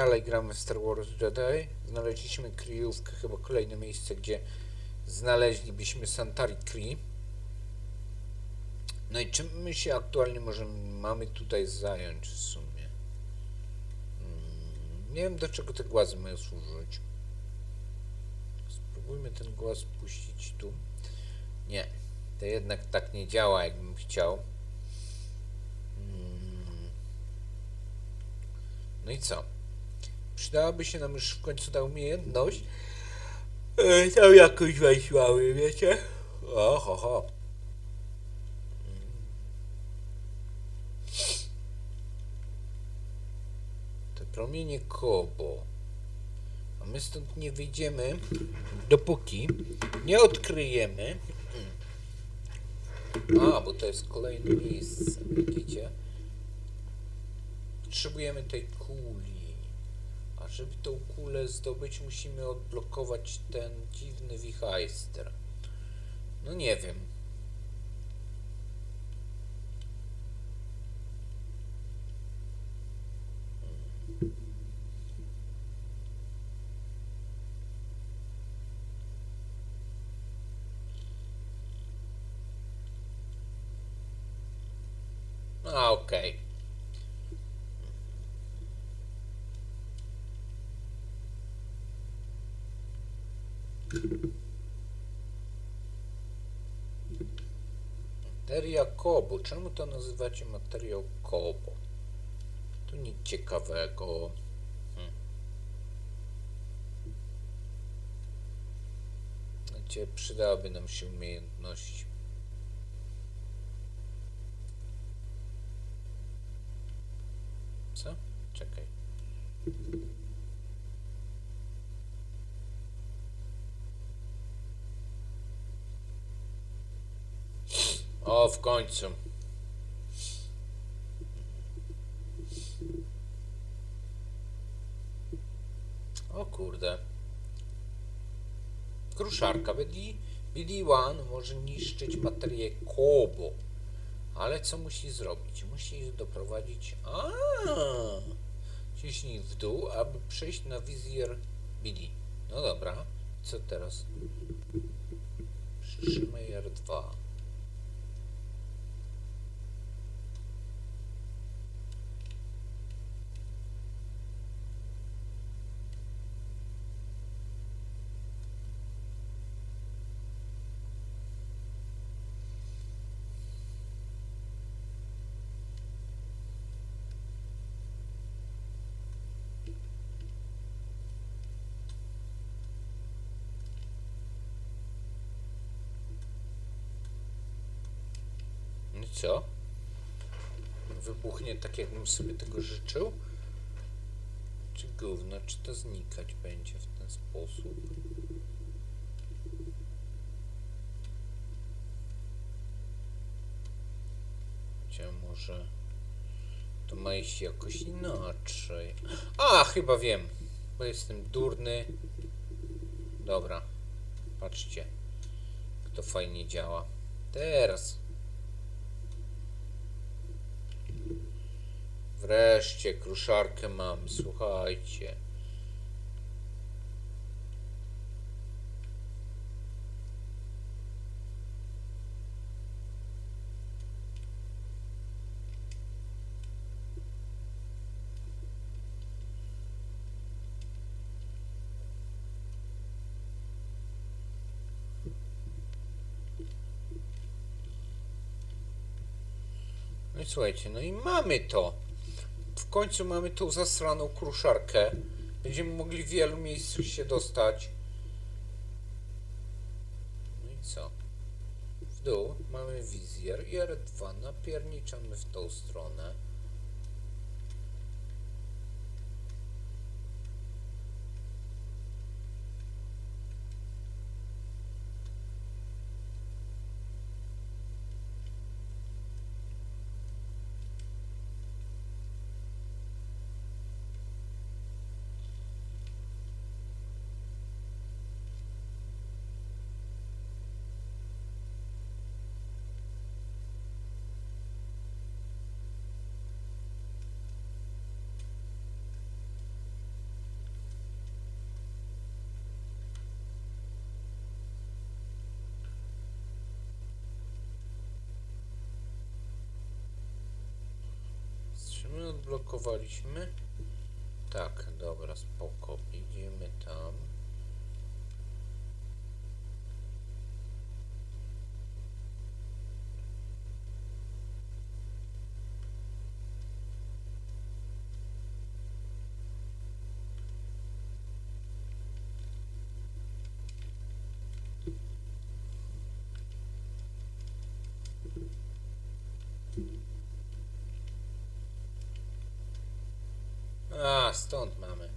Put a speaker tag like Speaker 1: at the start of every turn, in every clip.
Speaker 1: dalej gramy Star Wars Jedi. Znaleźliśmy kryjówkę, chyba kolejne miejsce, gdzie znaleźlibyśmy Santari Kree. No i czym my się aktualnie możemy, mamy tutaj zająć w sumie? Mm, Nie wiem do czego te głazy mają służyć. Spróbujmy ten głaz puścić tu. Nie, to jednak tak nie działa jakbym chciał. Mm. No i co? Przydałaby się nam już w końcu ta umiejętność. E, Tam jakoś weźmiały, wiecie? Oho, ho. Te promienie Kobo. A my stąd nie wyjdziemy, dopóki nie odkryjemy. A, bo to jest kolejne miejsce, widzicie? Potrzebujemy tej kuli. Żeby tą kulę zdobyć, musimy odblokować ten dziwny wichajster. No nie wiem. A, okej. Materia Kobo. Czemu to nazywacie materiał Kobo? Tu nic ciekawego. Hmm. Wiecie, przydałaby nam się umiejętność. Co? Czekaj. O, w końcu. O kurde. Kruszarka BD, BD-1 może niszczyć baterię Kobo. Ale co musi zrobić? Musi doprowadzić... A, Ciśnij w dół, aby przejść na wizjer BD. No dobra. Co teraz? Przytrzymaj R2. Co? Wybuchnie tak, jakbym sobie tego życzył? Czy gówno, czy to znikać będzie w ten sposób? Gdzie może to ma iść jakoś inaczej? A, chyba wiem, bo jestem durny. Dobra, patrzcie, jak to fajnie działa. Teraz. Wreszcie kruszarkę mam, słuchajcie. No słuchajcie, no i mamy to. W końcu mamy tą zasraną kruszarkę. Będziemy mogli w wielu miejsc się dostać. No i co? W dół mamy wizjer i R2. Napierniczamy w tą stronę. Odblokowaliśmy? Tak, dobra, spoko. Idziemy tam. A, stąd mamy.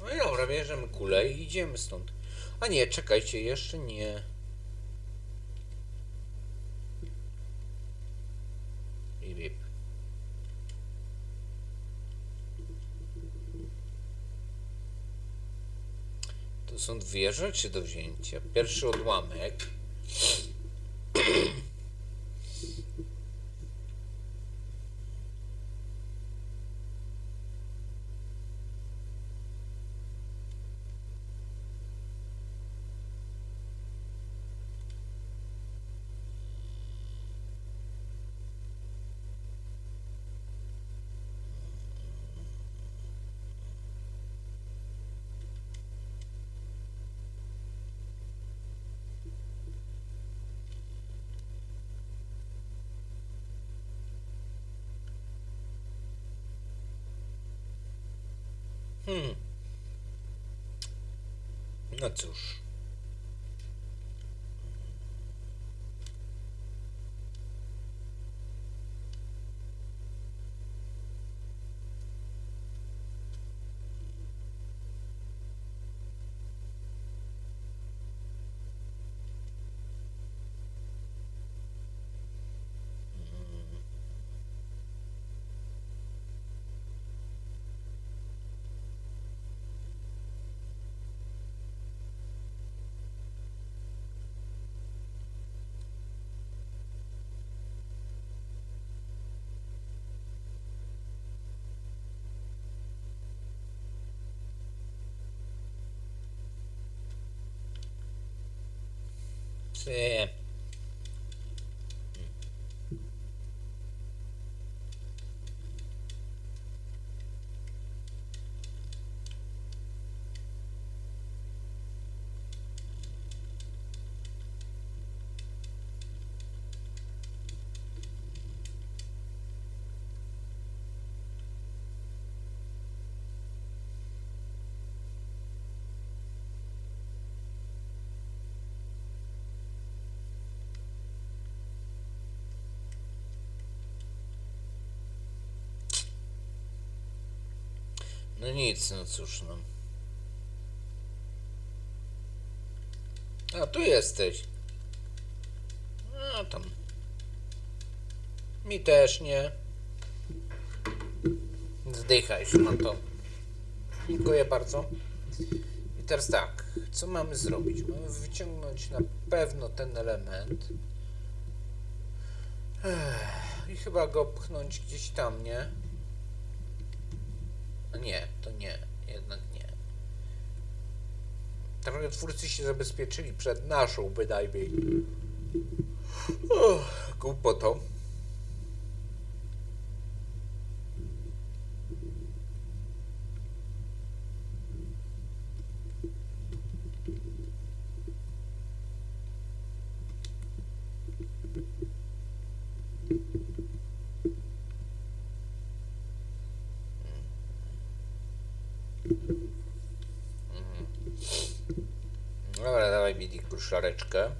Speaker 1: No i dobra, bierzemy kulę i idziemy stąd. A nie, czekajcie, jeszcze nie. I bip. Są dwie rzeczy do wzięcia. Pierwszy odłamek. Hmm. No cóż. Yeah. No nic, no cóż, no. A, tu jesteś. No tam. Mi też nie. Zdychaj, to. Dziękuję bardzo. I teraz tak, co mamy zrobić? Mamy wyciągnąć na pewno ten element. Ech, I chyba go pchnąć gdzieś tam, nie? Nie, to nie, jednak nie. Trochę twórcy się zabezpieczyli przed naszą bynajmniej. Oh, głupotą. Dobra, dawaj mi szareczkę.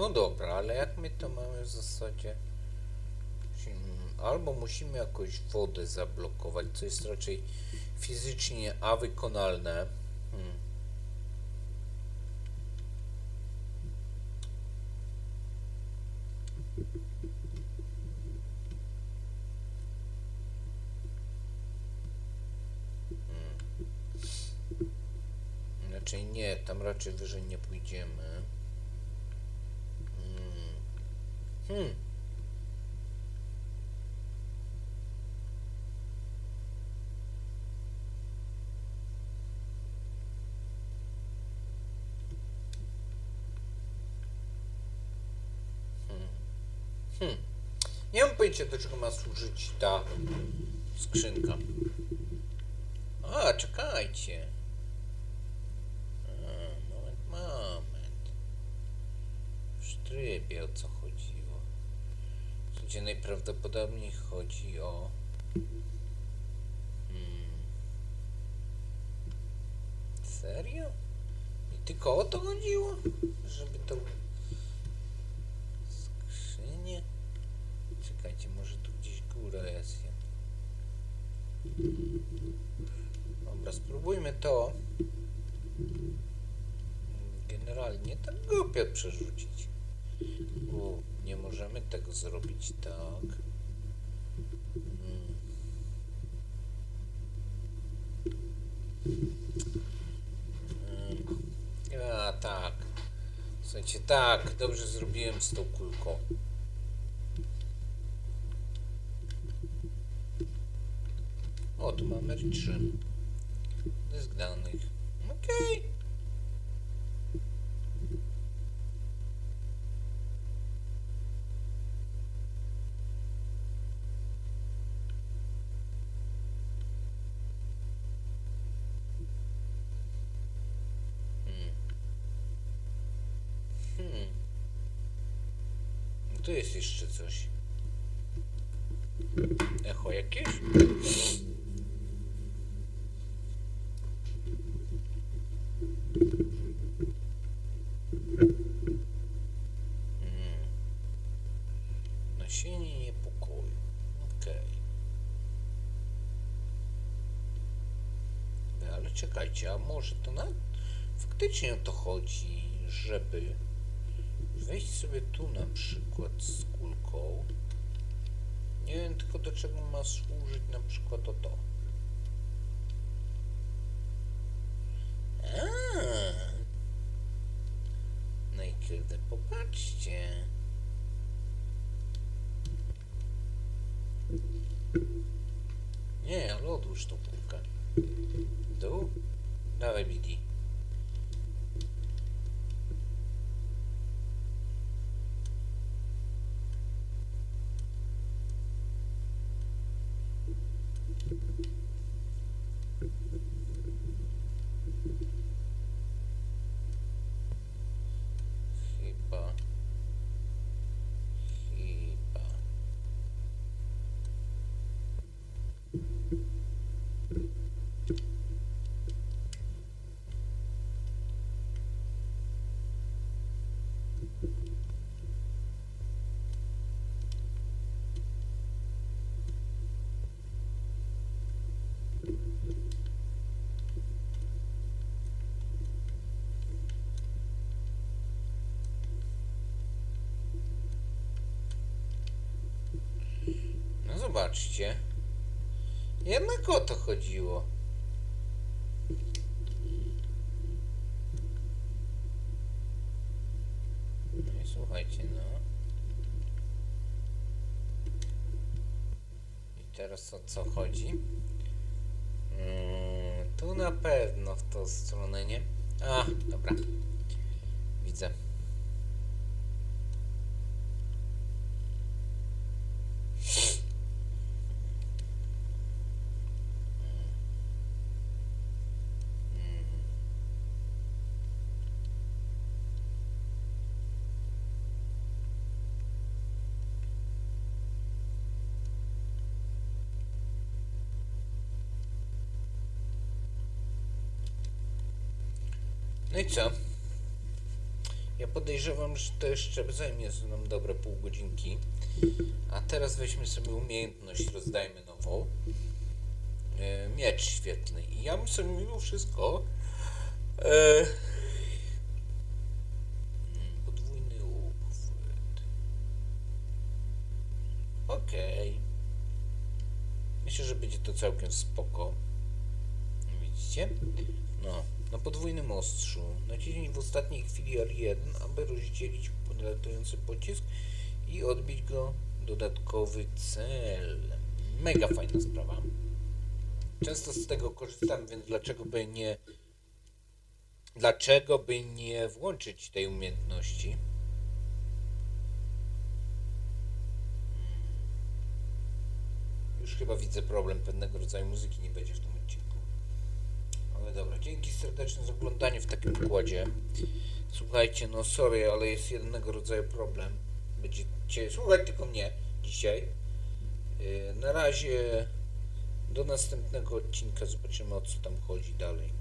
Speaker 1: No dobra, ale jak my to mamy w zasadzie? Hmm, Albo musimy jakoś wodę zablokować, co jest raczej fizycznie a wykonalne. Hmm. Raczej nie, tam raczej wyżej nie pójdziemy. Hmm. Hmm. Hmm. Hmm. Nie mam pojęcia, do czego ma służyć ta skrzynka. A, czekajcie. A, moment, moment. W trybie o co chodziło. Gdzie najprawdopodobniej chodzi o. Hmm. Serio? I tylko o to chodziło? Żeby to. Skrzynie? Czekajcie, może tu gdzieś góra jest. Dobra, spróbujmy to. Generalnie tak głupio przerzucić. Nie możemy tego zrobić tak. Mm. Mm. A, tak. Słuchajcie, tak, dobrze zrobiłem z tą kulką. O, tu mamy trzy. Dysk danych. Okej. Hmm. Hmm. Tu jest jeszcze coś. Echo jakieś? Mm. Okej. No, czekajcie, a może to na... Faktycznie o to chodzi, żeby wejść sobie tu na przykład z kulką. Nie wiem tylko do czego ma służyć na przykład o to. Kurde, popatrzcie. Nie, ale odłóż tą kulkę. Dół? Dawaj, Bidi. Zobaczcie. Jednak o to chodziło. No i słuchajcie, no. I teraz o co chodzi? Mm, tu na pewno w tą stronę, nie? A, dobra. Widzę. No i co? Ja podejrzewam, że to jeszcze zajmie nam dobre pół godzinki. A teraz weźmy sobie umiejętność, rozdajmy nową. E, miecz świetny. I ja bym sobie mimo wszystko. E, podwójny uchwyt. Okej. Myślę, że będzie to całkiem spoko. Widzicie? No, na podwójnym ostrzu. Naciśnij w ostatniej chwili R1, aby rozdzielić podlatujący pocisk i odbić go dodatkowy cel. Mega fajna sprawa. Często z tego korzystam, więc dlaczego by nie dlaczego by nie włączyć tej umiejętności? Już chyba widzę problem, pewnego rodzaju muzyki nie będzie w tym dobra, dzięki serdeczne za oglądanie w takim układzie. Słuchajcie, no sorry, ale jest jednego rodzaju problem. Będziecie słuchać tylko mnie dzisiaj. Yy, Na razie do następnego odcinka zobaczymy o co tam chodzi dalej.